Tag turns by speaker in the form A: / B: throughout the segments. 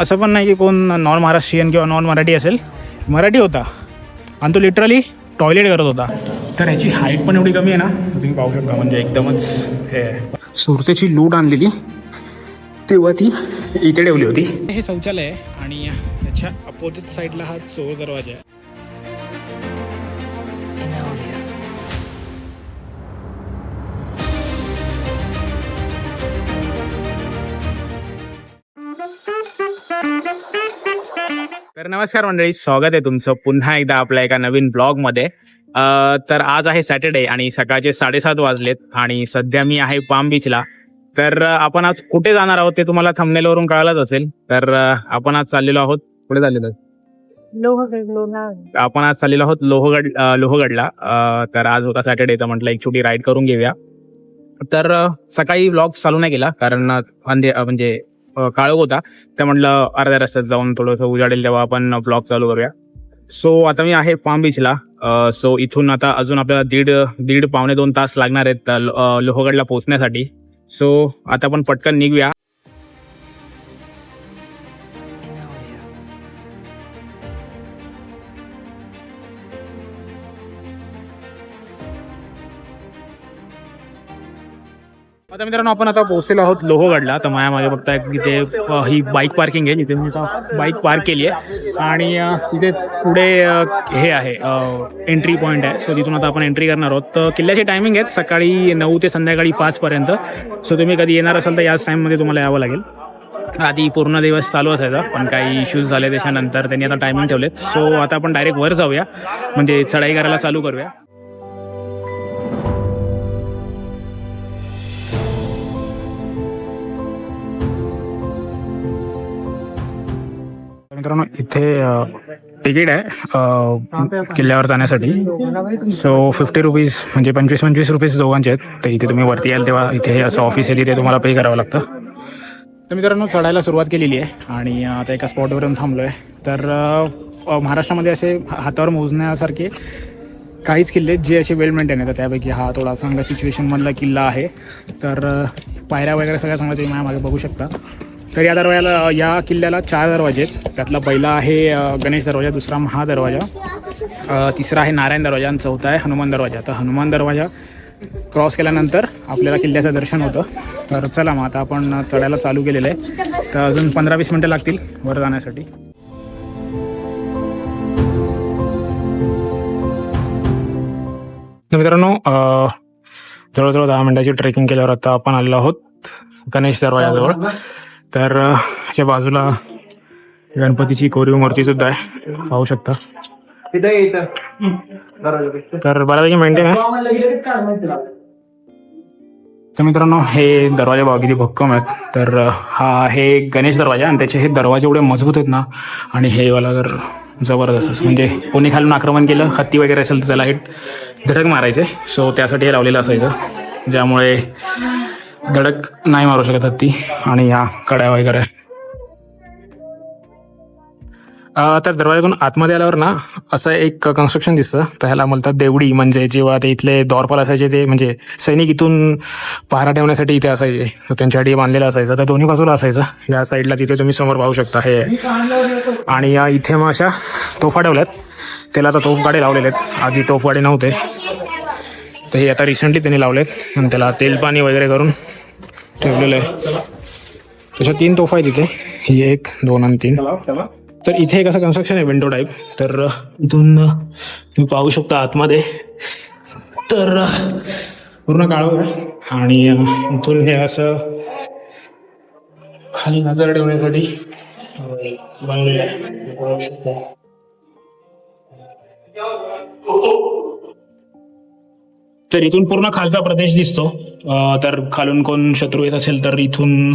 A: असं पण नाही की कोण नॉन महाराष्ट्रीयन किंवा नॉन मराठी असेल. मराठी होता. आणि तो लिटरली टॉयलेट करत होता. तर ह्याची हाईट पण एवढी कमी आहे ना? तुम्ही पाहू शकता म्हणजे एकदमच हे. आहे. सुरतेची लूट आणलेली. तेव्हा ती इथे ठेवली होती. हे शौचालय आहे आणि याच्या अपोजिट साईडला हा चोर दरवाजा आहे. तर नमस्कार मंडळी स्वागत आहे तुमचं पुन्हा एकदा आपल्या एका नवीन ब्लॉगमध्ये. तर आज आहे सॅटर्डे आणि सकाळचे साडेसात वाजलेत आणि सध्या मी आहे पाम बीचला. तर आपण आज कुठे जाणार आहोत ते तुम्हाला थंबनेलवरून कळालंच असेल. तर आपण आज चाललेलो आहोत कुठे चाललेलो?
B: लोहगड
A: आपण आज चाललेलो आहोत लोहगड लोहगडला. तर आज होता सॅटर्डे तर म्हटलं एक छोटी राईड करून घेऊया. तर सकाळी व्लॉग चालू नाही केला कारण अंधे म्हणजे अं, काळोख होता. तर म्हटलं अर्ध्या रस्त्यात जाऊन थोडंसं उजाडेल तेव्हा आपण ब्लॉग चालू करूया. सो आता मी आहे पाम बीचला सो इथून आता अजून आपल्याला दीड दीड पावणे दोन तास लागणार आहेत लोहगडला पोहोचण्यासाठी. सो आता आपण पटकन निघूया. आता मित्रांनो आपण आता पोहोचलेलो आहोत लोहगडला. तर माझ्या मागे बघताय की तिथे ही बाईक पार्किंग आहे. जिथे मी बाईक पार्क केली आहे. आणि तिथे पुढे हे आहे एंट्री पॉईंट आहे. सो तिथून आता आपण एंट्री करणार आहोत. तर किल्ल्याची टायमिंग आहेत. सकाळी नऊ ते संध्याकाळी पाचपर्यंत सो तुम्ही कधी येणार असाल तर याच टाईममध्ये तुम्हाला यावं लागेल. आधी पूर्ण दिवस चालू असायचा पण काही इश्यूज झाले त्याच्यानंतर त्यांनी आता टायमिंग ठेवलेत. सो आता आपण डायरेक्ट वर जाऊया. म्हणजे चढाई करायला चालू करूया. मित्रांनो इथे तिकीट आहे किल्ल्यावर जाण्यासाठी. सो फिफ्टी रुपीज म्हणजे पंचवीस पंचवीस रुपीज दोघांचे आहेत. तर इथे तुम्ही वरती याल तेव्हा इथे असं ऑफिस आहे तिथे तुम्हाला पे करावं लागतं. तर मित्रांनो चढायला सुरुवात केलेली आहे. आणि आता एका स्पॉटवरून थांबलो आहे तर महाराष्ट्रामध्ये असे हातावर मोजण्यासारखे काहीच किल्ले आहेत जे असे वेल मेंटेन आहेत. त्यापैकी हा थोडा चांगला सिच्युएशनमधला किल्ला आहे. तर पायऱ्या वगैरे सगळ्या चांगल्या तुम्ही माझ्या मागे बघू शकता. तर या दरवाजाला या किल्ल्याला चार दरवाजे आहेत. त्यातला पहिला आहे गणेश दरवाजा दुसरा महादरवाजा दरवाजा. तिसरा आहे नारायण दरवाजा आणि चौथा आहे हनुमान दरवाजा. तर हनुमान दरवाजा क्रॉस केल्यानंतर आपल्याला किल्ल्याचं दर्शन होतं. तर चला मग आता आपण चढायला चालू केलेलं आहे. तर अजून पंधरा वीस मिनटं लागतील वर जाण्यासाठी. मित्रांनो जवळजवळ दहा मिनिटाची ट्रेकिंग केल्यावर आता आपण आलेलो आहोत गणेश दरवाजाजवळ. तर अ, ह्याच्या बाजूला गणपतीची कोरीव मूर्ती सुद्धा आहे. पाहू शकता. तर बऱ्यापैकी मेंटेन आहे. तर मित्रांनो हे दरवाजे बघा किती भक्कम आहेत. तर हा आहे गणेश दरवाजा आणि त्याचे हे दरवाजे एवढे मजबूत आहेत ना आणि हे वाला तर जबरदस्तच म्हणजे कोणी खालून आक्रमण केलं हत्ती वगैरे असेल तर त्याला हे धडक मारायचे. सो त्यासाठी हे लावलेलं असायचं. ज्यामुळे धडक नाही मारू शकत ती आणि ह्या कड्या वगैरे. तर दरवाजातून आतमध्ये आल्यावर ना असं एक कन्स्ट्रक्शन दिसतं. तर ह्याला म्हणतात देवडी. म्हणजे जेव्हा ते इथले दौरपाल असायचे ते म्हणजे सैनिक इथून पहारा ठेवण्यासाठी इथे असायचे. तर त्यांच्यासाठी बांधलेलं असायचं. तर दोन्ही बाजूला असायचं. या साईडला तिथे तुम्ही समोर पाहू शकता. हे. आणि या इथे मग अशा तोफा ठेवल्यात. त्याला आता तोफगाडे लावलेले आहेत. आधी तोफगाडे नव्हते. तर हे आता रिसेंटली त्यांनी लावलेत. आणि त्याला तेल पाणी वगैरे करून ठेवलेलं आहे. तशा तीन तोफा आहेत इथे. ही एक दोन आणि तीन. तर इथे एक असं कन्स्ट्रक्शन आहे विंडो टाईप तर इथून तुम्ही पाहू शकता आतमध्ये. तर पूर्ण काळू आहे. आणि इथून हे असं खाली नजर ठेवण्यासाठी बनलेलं आहे. तर इथून पूर्ण खालचा प्रदेश दिसतो. तर खालून कोण शत्रू येत असेल तर इथून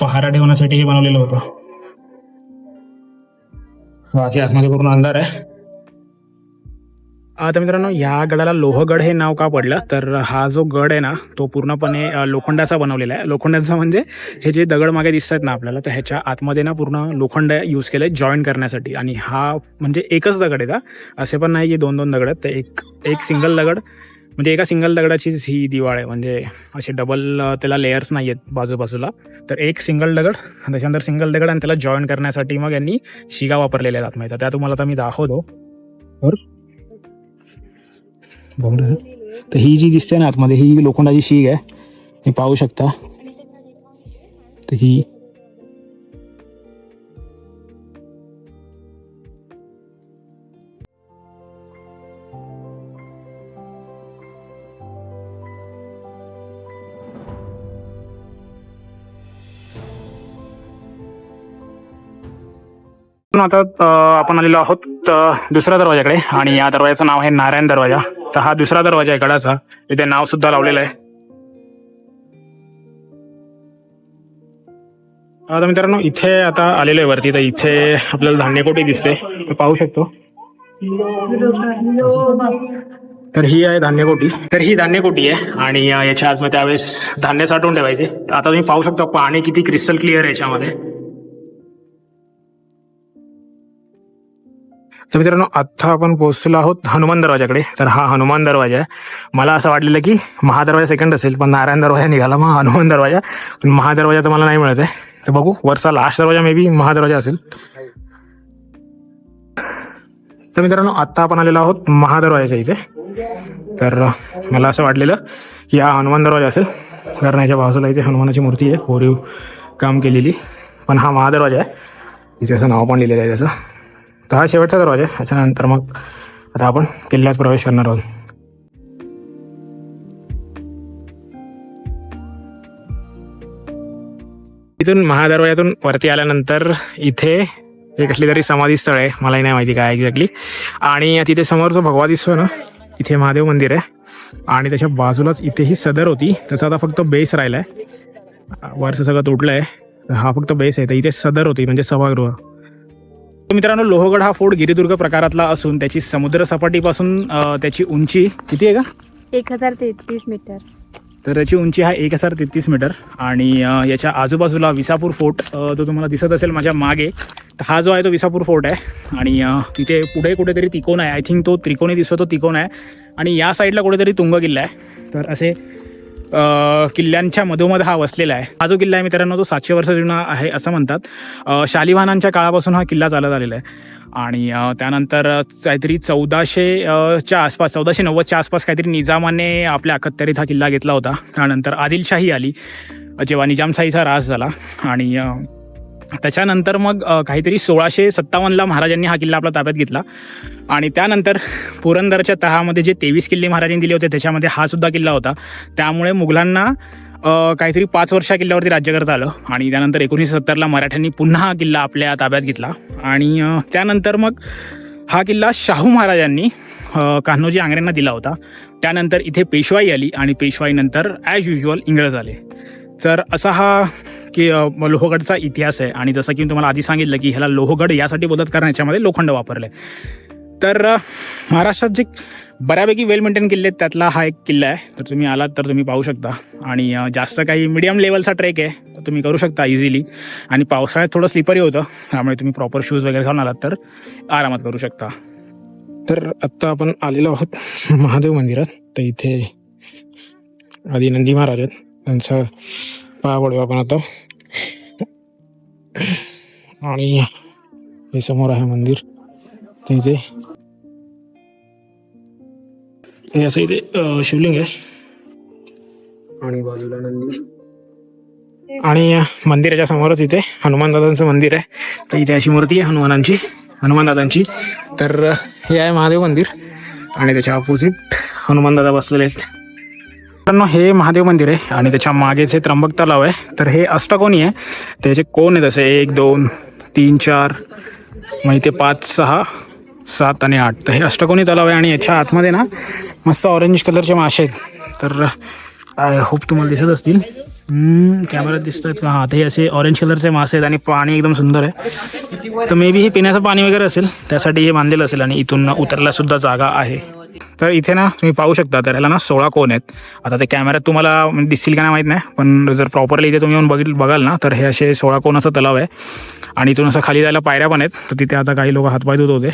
A: पहारा ठेवण्यासाठी हे बनवलेलं होतं. बाकी आतमध्ये पूर्ण अंधार आहे. आता मित्रांनो ह्या गडाला लोहगड हे नाव का पडलं? तर हा जो गड आहे ना तो पूर्णपणे लोखंडाचा बनवलेला आहे. लोखंडाचा म्हणजे हे जे दगड मागे दिसत आहेत ना आपल्याला तर ह्याच्या आतमध्ये ना पूर्ण लोखंड यूज केलं आहे जॉईन करण्यासाठी. आणि हा म्हणजे एकच दगड आहे का? असे पण नाही की दोन दोन दगड आहेत तर एक एक सिंगल दगड. म्हणजे एका सिंगल दगडाचीच ही दिवाळ आहे. म्हणजे असे डबल त्याला लेयर्स नाही आहेत बाजूबाजूला. तर एक सिंगल दगड आणि त्याच्यानंतर सिंगल दगड आणि त्याला जॉईन करण्यासाठी मग यांनी शिगा वापरलेल्या आहेत. आत्म्याचा त्या तुम्हाला आता मी दाखवतो. तर तर ही जी दिसते ना आतमध्ये ही लोखंडाची शीग आहे. हे पाहू शकता. तर ही आता आपण आलेलो आहोत दुसऱ्या दरवाजाकडे. आणि या दरवाजाचं नाव आहे नारायण दरवाजा. तर हा दुसरा दरवाजा आहे गडाचा. इथे नाव सुद्धा लावलेलं आहे. आता मित्रांनो इथे आता आलेलो आहे वरती. तर इथे आपल्याला धान्यकोटी दिसते. पाहू शकतो. तर ही आहे धान्यकोटी. तर ही धान्यकोटी आहे. आणि याच्या आतमध्ये त्यावेळेस धान्य साठवून ठेवायचे. आता तुम्ही पाहू शकता पाणी किती क्रिस्टल क्लिअर आहे याच्यामध्ये. तर मित्रांनो आत्ता आपण पोहोचलो आहोत हनुमान दरवाजाकडे तर हा हनुमान दरवाजा आहे. मला असं वाटलेलं की महादरवाजा सेकंड असेल पण नारायण दरवाजा निघाला मग हनुमान दरवाजा. पण महादरवाजा तर मला नाही मिळत आहे. तर बघू वरचा लास्ट दरवाजा मे बी महादरवाजा असेल. तर मित्रांनो आत्ता आपण आलेलो आहोत महादरवाजाच्या इथे. तर मला असं वाटलेलं की हा हनुमान दरवाजा असेल. कारण याच्या बाजूला इथे हनुमानाची मूर्ती आहे. कोरीव काम केलेली. पण हा महादरवाजा आहे. इथे असं नाव पण लिहिलेलं आहे त्याचं. तर हा शेवटचा दरवाजा आहे. ह्याच्यानंतर मग आता आपण किल्ल्यात प्रवेश करणार आहोत. इथून महादरवाजातून वरती आल्यानंतर इथे एक कसली तरी समाधी स्थळ आहे. मलाही नाही माहिती काय एक्झॅक्टली आणि तिथे समोर जो भगवा दिसतो ना इथे महादेव मंदिर आहे. आणि त्याच्या बाजूलाच इथे ही सदर होती. त्याचा आता फक्त बेस राहिला आहे वरचं सगळं तुटलं आहे हा फक्त बेस आहे. तर इथे सदर होती म्हणजे सभागृह. मित्रांनो लोहगड हा फोर्ट गिरिदुर्ग प्रकारातला असून त्याची समुद्र सपाटीपासून त्याची उंची किती आहे का?
B: एक हजार तेहतीस मीटर.
A: तर त्याची उंची हा एक हजार तेहतीस मीटर. आणि याच्या आजूबाजूला विसापूर फोर्ट तो तुम्हाला दिसत असेल माझ्या मागे. तर हा जो आहे तो विसापूर फोर्ट आहे. आणि तिथे पुढे कुठेतरी तिकोन आहे. आय थिंक तो त्रिकोणी दिसतो तो तिकोन आहे. आणि या साईडला कुठेतरी तुंग किल्ला आहे. तर असे किल्ल्यांच्या मधोमध हा वसलेला आहे. हा जो किल्ला आहे मित्रांनो तो सातशे वर्ष जुना आहे असं म्हणतात. अ, शालिवाहनांच्या काळापासून हा किल्ला चालत आलेला आहे. आणि त्यानंतर काहीतरी चौदाशे च्या आसपास चौदाशे नव्वदच्या आसपास काहीतरी निजामाने आपल्या अखत्यारीत हा किल्ला घेतला होता. त्यानंतर आदिलशाही आली. जेव्हा निजामशाहीचा रास झाला. आणि त्याच्यानंतर मग काहीतरी सोळाशे सत्तावन्नला महाराजांनी हा किल्ला आपल्या ताब्यात घेतला. आणि त्यानंतर पुरंदरच्या तहामध्ये जे तेवीस किल्ले महाराजांनी दिले होते त्याच्यामध्ये हा सुद्धा किल्ला होता. त्यामुळे मुघलांना काहीतरी पाच वर्ष या किल्ल्यावरती राज्य करता आलं. आणि त्यानंतर एकोणीसशे सत्तरला मराठ्यांनी पुन्हा हा किल्ला आपल्या ताब्यात घेतला. आणि त्यानंतर मग हा किल्ला शाहू महाराजांनी कान्होजी आंग्र्यांना दिला होता. त्यानंतर इथे पेशवाई आली आणि पेशवाईनंतर ॲज युजल इंग्रज आले. तर असा हा की लोहगडचा इतिहास आहे. आणि जसं की मी तुम्हाला आधी सांगितलं की ह्याला लोहगड यासाठी बोलत कारण याच्यामध्ये लोखंड वापरले तर महाराष्ट्रात जे बऱ्यापैकी वेल मेंटेन किल्ले आहेत त्यातला हा एक किल्ला आहे. तर तुम्ही आलात तर तुम्ही पाहू शकता. आणि जास्त काही मिडियम लेवलचा ट्रेक आहे तर तुम्ही करू शकता इझिली आणि पावसाळ्यात थोडं स्लिपरी होतं त्यामुळे तुम्ही प्रॉपर शूज वगैरे घालून आलात तर आरामात करू शकता. तर आत्ता आपण आलेलो आहोत महादेव मंदिरात. तर इथे आधी नंदी महाराज आहेत. त्यांचा पाया पडू आपण आता. आणि हे समोर आहे मंदिर. हे असं इथे शिवलिंग आहे. आणि बाजूला नंदी. आणि मंदिराच्या समोरच इथे हनुमान दादांचं मंदिर आहे. तर इथे अशी मूर्ती आहे हनुमानांची हनुमान दादांची. तर हे आहे महादेव मंदिर. आणि त्याच्या अपोजिट हनुमान दादा बसलेले आहेत. मित्रांनो हे महादेव मंदिर आहे आणि त्याच्या मागेच हे त्र्यंबक तलाव आहे. तर हे अष्टकोनी आहे. त्याचे कोण आहेत असे? एक दोन तीन चार मग इथे पाच सहा सात आणि आठ. तर हे अष्टकोनी तलाव आहे आणि याच्या आतमध्ये ना मस्त ऑरेंज कलरचे मासे आहेत. तर आय होप तुम्हाला दिसत असतील. कॅमेरात कॅमेऱ्यात दिसत आहेत का? हां ते असे ऑरेंज कलरचे मासे आहेत आणि पाणी एकदम सुंदर आहे. तर मे बी हे पिण्याचं पाणी वगैरे असेल. त्यासाठी हे बांधलेलं असेल आणि इथून उतरल्यासुद्धा जागा आहे. तर इथे ना तुम्ही पाहू शकता तर याला ना सोळा कोण आहेत. आता ते कॅमेऱ्यात तुम्हाला म्हणजे दिसतील का नाही माहीत नाही पण जर प्रॉपरली इथे तुम्ही येऊन बघ बघाल ना तर हे असे सोळा कोणाचा तलाव आहे. आणि इथून असं खाली जायला पायऱ्या पण आहेत तर तिथे आता काही लोक हातपाय धुत होते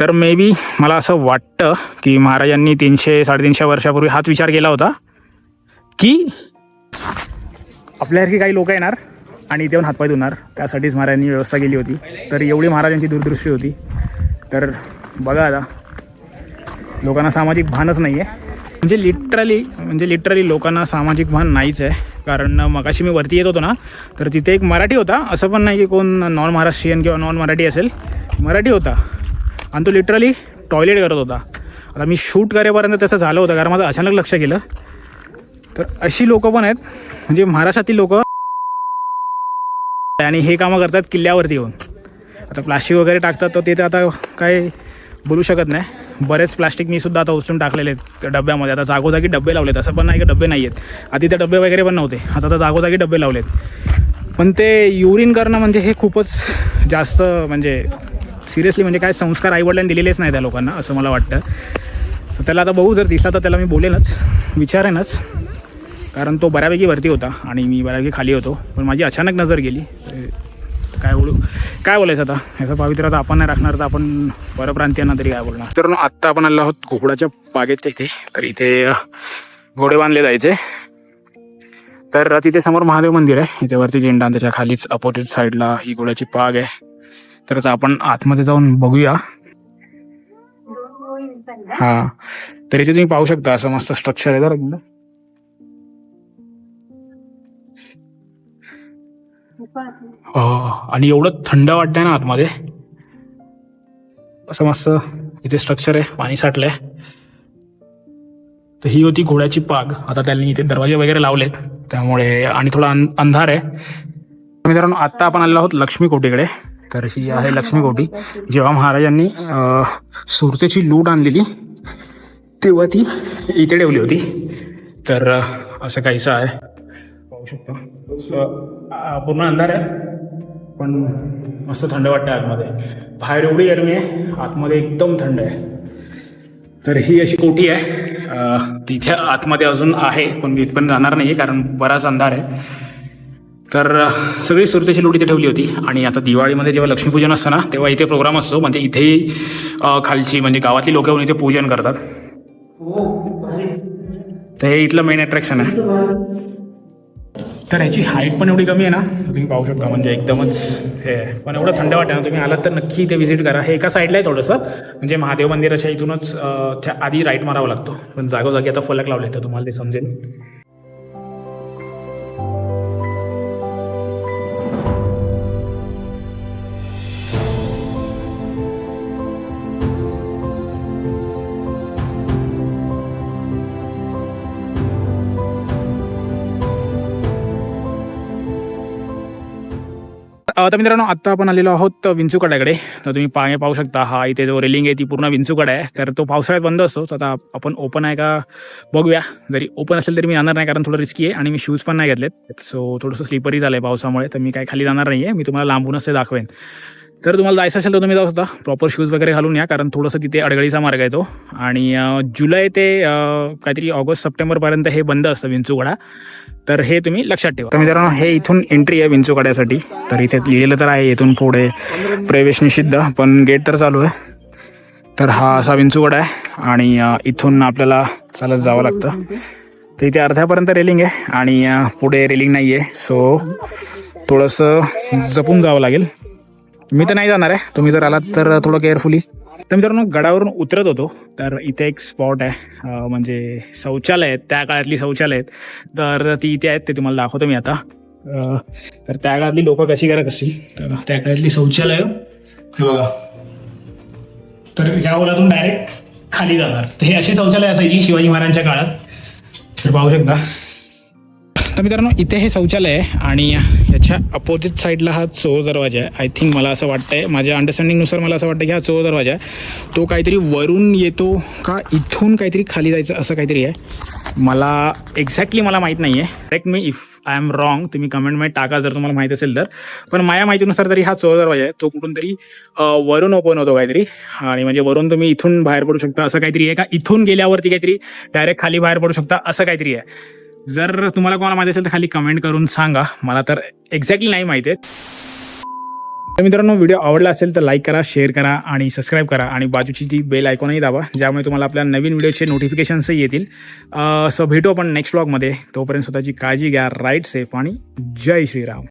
A: तर मे बी मला असं वाटतं की महाराजांनी तीनशे साडेतीनशे वर्षापूर्वी हाच विचार केला होता की आपल्यासारखी काही लोक येणार आणि इथे येऊन हातपाय धुणार. त्यासाठीच महाराजांनी व्यवस्था केली होती. तर एवढी महाराजांची दूरदृष्टी होती. तर बघा आता. लोकांना सामाजिक भानच नाही आहे म्हणजे लिटरली म्हणजे लिटरली लोकांना सामाजिक भान नाहीच आहे. कारण मगाशी मी वरती येत होतो ना तर तिथे एक मराठी होता. असं पण नाही की कोण नॉन महाराष्ट्रीयन किंवा नॉन मराठी असेल. मराठी होता. आणि तो लिटरली टॉयलेट करत होता. आता मी शूट करेपर्यंत त्याचं झालं होतं कारण माझं अचानक लक्ष गेलं. तर अशी लोकं पण आहेत. म्हणजे महाराष्ट्रातील लोक आणि हे कामं करतात किल्ल्यावरती येऊन. आता प्लास्टिक वगैरे टाकतात तर ते तर आता काय बोलू शकत नाही. बरेच प्लास्टिक मी सुद्धा आता उचलून टाकलेले आहेत त्या डब्यामध्ये. आता जागोजागी डबे लावलेत. असं पण नाही की डबे नाही आहेत आधी ते डबे वगैरे पण नव्हते. आता तर जागोजागी डबे लावलेत. पण ते युरिन करणं म्हणजे हे खूपच जास्त म्हणजे सिरियसली म्हणजे काय संस्कार आईवडिलांनी दिलेलेच नाही त्या लोकांना असं मला वाटतं. तर त्याला आता बघू जर दिसला तर त्याला मी बोलेनच. विचारेनच. कारण तो बऱ्यापैकी वरती होता आणि मी बऱ्यापैकी खाली होतो. पण माझी अचानक नजर गेली. काय बोलू? काय बोलायचं आता? ह्याचा पावित्र्य आता आपण नाही राखणार तर आपण परप्रांतीयांना तरी काय बोलणार? तर आत्ता आपण आलो आहोत घोकडाच्या बागेत इथे. तर इथे घोडे बांधले जायचे. तर तिथे समोर महादेव मंदिर आहे. याच्यावरती झेंडा त्याच्या खालीच अपोजिट साईडला ही घोड्याची पाग आहे. तर आपण आतमध्ये जाऊन बघूया. हा. तर इथे तुम्ही पाहू शकता असं मस्त स्ट्रक्चर आहे तर आणि एवढं थंड वाटतंय ना आतमध्ये. असं मस्त इथे स्ट्रक्चर आहे पाणी साठलंय. तर ही होती घोड्याची पाग. आता त्यांनी इथे दरवाजे वगैरे लावलेत. त्यामुळे आणि थोडा अं- अंधार आहे. मित्रांनो आत्ता आपण आलेलो आहोत लक्ष्मी कोटीकडे तर ही आहे लक्ष्मी कोटी जेव्हा महाराजांनी सुरतेची लूट आणलेली तेव्हा ती इथे ठेवली होती. तर असं काहीसं आहे. पाहू शकतो. पूर्ण अंधार आहे? पण मस्त थंड वाटतं आतमध्ये. बाहेर एवढी गरमी आहे आतमध्ये एकदम थंड आहे. तर ही अशी कोठी आहे. तिथे आतमध्ये अजून आहे पण मी इथपर्यंत जाणार नाही कारण बराच अंधार आहे. तर सगळी सुरतेची लूट इथे ठेवली होती. आणि आता दिवाळीमध्ये जेव्हा लक्ष्मीपूजन असतं ना तेव्हा इथे प्रोग्राम असतो. म्हणजे इथेही खालची म्हणजे गावातली लोक येऊन इथे पूजन करतात. तर हे इथलं मेन अट्रॅक्शन आहे. तर ह्याची हाईट पण एवढी कमी आहे ना? तुम्ही पाहू शकता म्हणजे एकदमच हे पण एवढं थंड वाटतं ना तुम्ही आलात तर नक्की इथे व्हिजिट करा. हे एका साईडला आहे थोडंसं. म्हणजे महादेव मंदिराच्या इथूनच त्या आधी राईट मारावा लागतो. पण जागोजागी आता फलक लावले तर तुम्हाला ते समजेल. तर मित्रांनो आत्ता आपण आलेलो आहोत विंचूकड्याकडे तर तुम्ही पाय पाहू शकता हा इथे जो रेलिंग आहे ती पूर्ण विंचूकडा आहे. तर तो पावसाळ्यात बंद असतो तर आता आपण ओपन आहे का बघूया. जरी ओपन असेल तरी मी जाणार नाही कारण थोडं रिस्की आहे आणि मी शूज पण नाही घेतलेत. सो थोडंसं स्लिपरी झालं आहे पावसामुळे तर मी काय खाली जाणार नाही आहे मी तुम्हाला लांबूनच ते दाखवेन. तर तुम्हाला जायचं असेल तर तुम्ही जाऊ शकता प्रॉपर शूज वगैरे घालून या कारण थोडंसं तिथे अडगळीचा मार्ग आहे तो. आणि जुलै ते काहीतरी ऑगस्ट सप्टेंबरपर्यंत हे बंद असतं विंचूगडा. तर हे तुम्ही लक्षात ठेवा. तर मित्रांनो हे इथून एंट्री आहे विंचूकड्यासाठी तर इथे लिहिलेलं तर आहे इथून पुढे प्रवेश निषिद्ध पण गेट तर चालू आहे. तर हा असा विंचूकडा आहे. आणि इथून आपल्याला चालत जावं लागतं. तर इथे अर्ध्यापर्यंत रेलिंग आहे. आणि पुढे रेलिंग नाही आहे सो थोडंसं जपून जावं लागेल. मी तर नाही जाणार आहे. तुम्ही जर आलात तर थोडं केअरफुली तर मित्रांनो गडावरून उतरत होतो. तर इथे एक स्पॉट आहे. म्हणजे शौचालय आहेत. त्या काळातली शौचालय आहेत. तर ती इथे आहेत. ते तुम्हाला दाखवतो मी आता. तर त्या काळातली लोक कशी करत असतील? तर त्या काळातली शौचालय. हे बघा. तर ह्या ओलातून डायरेक्ट खाली जाणार. तर हे अशी शौचालय असायची शिवाजी महाराजांच्या काळात. तर पाहू शकता. तर मित्रांनो इथे हे शौचालय आहे आणि याच्या अपोजिट साईडला हा चोर दरवाजा आहे. आय थिंक मला असं वाटतंय माझ्या अंडरस्टँडिंगनुसार मला असं वाटतं की हा चोर दरवाजा आहे. तो काहीतरी वरून येतो का इथून काहीतरी खाली जायचं असं काहीतरी आहे. मला एक्झॅक्टली मला माहीत नाही आहे करेक्ट मी इफ आय एम रॉंग तुम्ही कमेंटमध्ये टाका जर तुम्हाला माहीत असेल तर. पण माझ्या माहितीनुसार तरी हा चोर दरवाजा आहे. तो कुठून तरी वरून ओपन होतो काहीतरी. आणि म्हणजे वरून तुम्ही इथून बाहेर पडू शकता असं काहीतरी आहे का? इथून गेल्यावरती काहीतरी डायरेक्ट खाली बाहेर पडू शकता असं काहीतरी आहे. जर तुम्हाला कोणाला माहिती असेल तर खाली कमेंट करून सांगा. मला तर एक्झॅक्टली नाही माहिती आहे. तर मित्रांनो व्हिडिओ आवडला असेल तर लाईक करा शेअर करा आणि सबस्क्राईब करा आणि बाजूची जी बेल आयकॉनही दाबा ज्यामुळे तुम्हाला आपल्या नवीन व्हिडिओचे नोटिफिकेशन्सही येतील. सो भेटू आपण नेक्स्ट व्लॉगमध्ये तोपर्यंत स्वतःची काळजी घ्या राईट सेफ आणि जय श्रीराम.